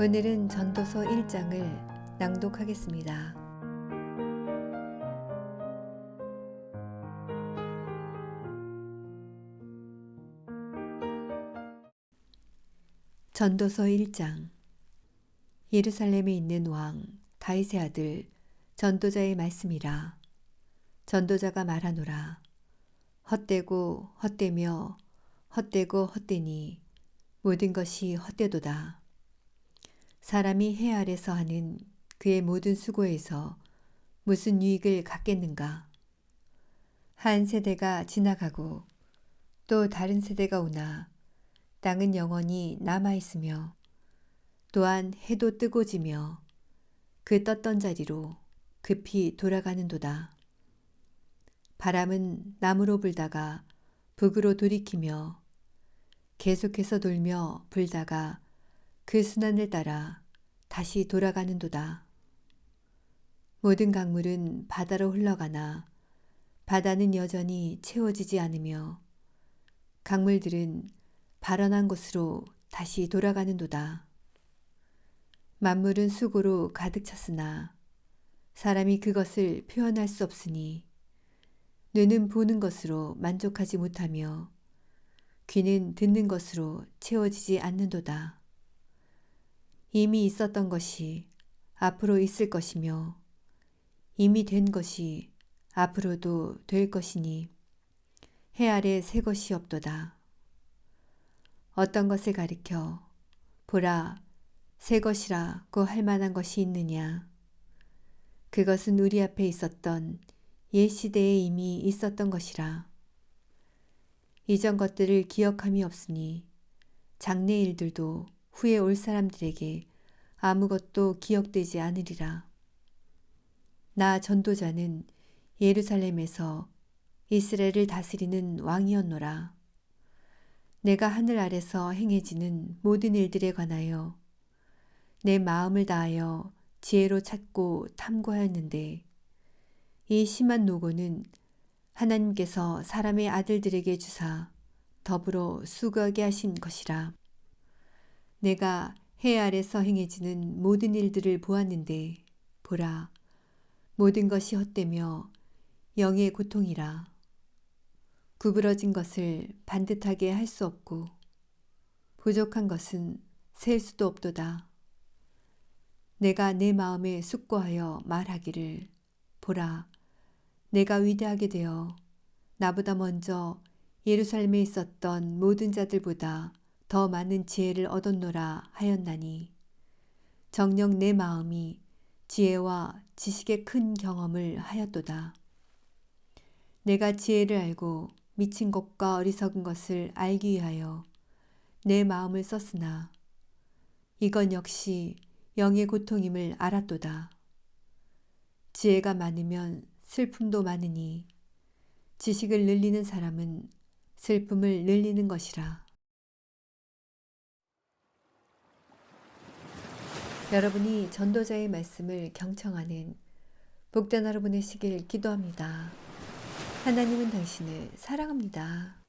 오늘은 전도서 1장을 낭독하겠습니다. 전도서 1장. 예루살렘에 있는 왕 다윗의 아들 전도자의 말씀이라. 전도자가 말하노라. 헛되고 헛되며 헛되고 헛되니 모든 것이 헛되도다 사람이 해 아래서 하는 그의 모든 수고에서 무슨 유익을 갖겠는가 한 세대가 지나가고 또 다른 세대가 오나 땅은 영원히 남아 있으며 또한 해도 뜨고 지며 그 떴던 자리로 급히 돌아가는도다. 바람은 남으로 불다가 북으로 돌이키며 계속해서 돌며 불다가 그 순환을 따라 다시 돌아가는도다. 모든 강물은 바다로 흘러가나 바다는 여전히 채워지지 않으며 강물들은 발원한 곳으로 다시 돌아가는도다. 만물은 수고로 가득 찼으나 사람이 그것을 표현할 수 없으니 눈은 보는 것으로 만족하지 못하며 귀는 듣는 것으로 채워지지 않는도다. 이미 있었던 것이 앞으로 있을 것이며 이미 된 것이 앞으로도 될 것이니 해 아래 새 것이 없도다. 어떤 것을 가리켜 보라 새 것이라고 할 만한 것이 있느냐 그것은 우리 앞에 있었던 옛 시대에 이미 있었던 것이라 이전 것들을 기억함이 없으니 장래 일들도 후에 올 사람들에게 아무것도 기억되지 않으리라 나 전도자는 예루살렘에서 이스라엘을 다스리는 왕이었노라. 내가 하늘 아래서 행해지는 모든 일들에 관하여 내 마음을 다하여 지혜로 찾고 탐구하였는데 이 심한 노고는 하나님께서 사람의 아들들에게 주사 더불어 수고하게 하신 것이라. 내가 해 아래서 행해지는 모든 일들을 보았는데 보라 모든 것이 헛되며 영의 고통이라. 구부러진 것을 반듯하게 할 수 없고 부족한 것은 셀 수도 없도다. 내가 내 마음에 숙고하여 말하기를 보라 내가 위대하게 되어 나보다 먼저 예루살렘에 있었던 모든 자들보다 더 많은 지혜를 얻었노라 하였나니 정녕 내 마음이 지혜와 지식의 큰 경험을 하였도다. 내가 지혜를 알고 미친 것과 어리석은 것을 알기 위하여 내 마음을 썼으나 이건 역시 영의 고통임을 알았도다. 지혜가 많으면 슬픔도 많으니 지식을 늘리는 사람은 슬픔을 늘리는 것이라. 여러분이 전도자의 말씀을 경청하는 복된 하루 보내시길 기도합니다. 하나님은 당신을 사랑합니다.